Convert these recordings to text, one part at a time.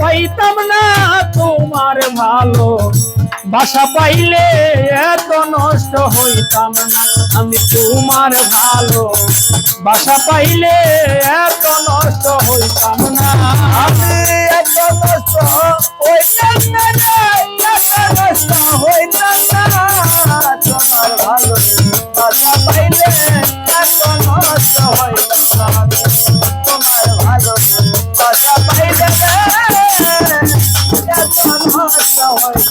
পাইতাম না তোমার ভালো। বাসা পাইলে এত নষ্ট হইতাম না। আমি তোমার ভালো। বাসা পাইলে এত নষ্ট হইতাম না। আমি এত নষ্ট হইতাম না এত নষ্ট হইতাম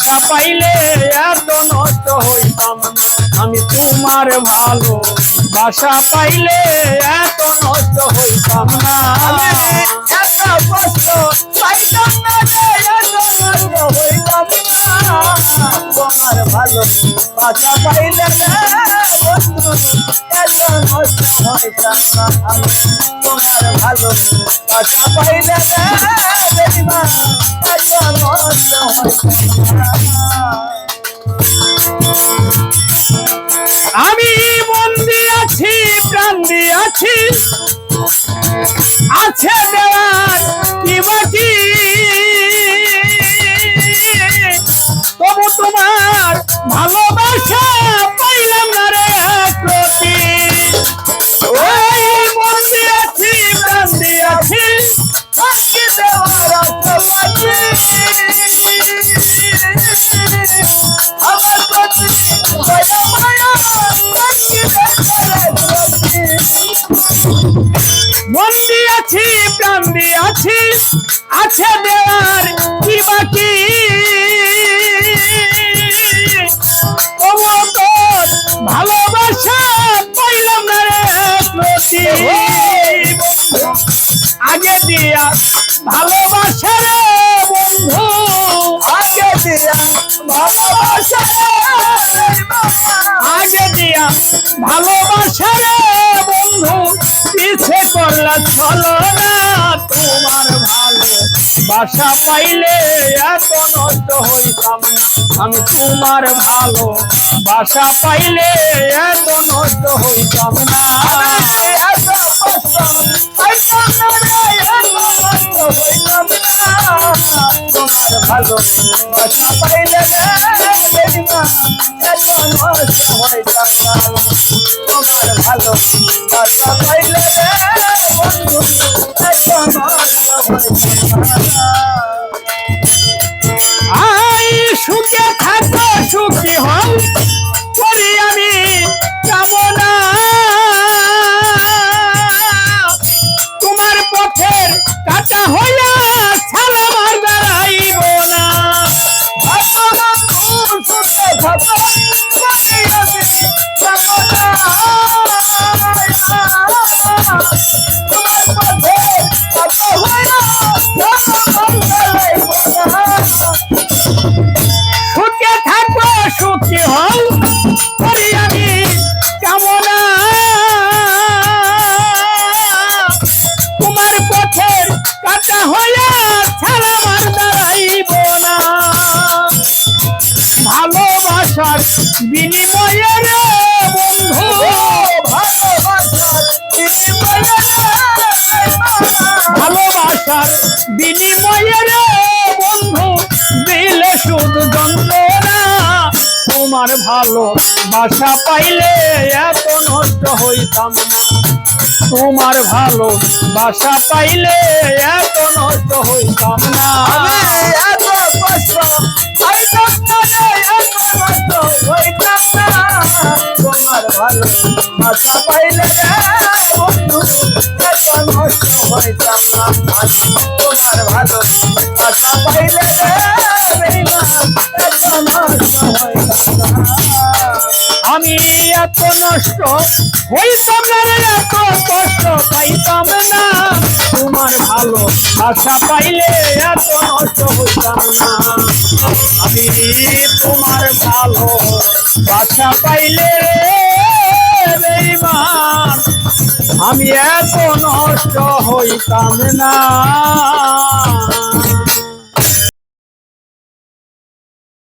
বাসা পাইলে এত নষ্ট হইতাম না আমি তোমার ভালো বাসা পাইলে এত নষ্ট হইতাম না আমি। তোমার ভালো বাসা পাইলে এত নষ্ট হইতাম না। ভালো বাসা পাইলে দিয়াছি আছে দিয়াছি প্রাণ দিয়াছি আছে দেওয়ার কি বাকি? ভালোবাসা না রে আগে দিয়া ভালোবাসা রে বন্ধু, আগে দিয়া ভালোবাসা রে করলা চলো না, তোমার ভালো বাসা পাইলে এত নষ্ট হইতাম না আমি তোমার ভালো বাসা পাইলে এত নষ্ট হইতাম না এত কষ্ট হইতাম না। তোমার ভালো বাসা পাইলে। তোমার ভালো বাসা পাইলে রে, বন্ধু, এত নষ্ট হইতাম না। আই বন্ধু বন্ধু, দিলে তোমার ভালো বাসা পাইলে এত নষ্ট হইতাম না। তোমার ভালো বাসা পাইলে এত নষ্ট হইতাম না। আশা পাইলে বন্ধু। এত নষ্ট হইতাম না তোমার ভালো। আশা পাইলে এত নষ্ট হইতাম আমি এত নষ্ট হইতাম না এত কষ্ট পাইতাম না। তোমার ভালো আশা পাইলে এত নষ্ট হইতাম না। আমি তোমার ভালো বাসা পাইলে আমি এত নষ্ট হইতাম না।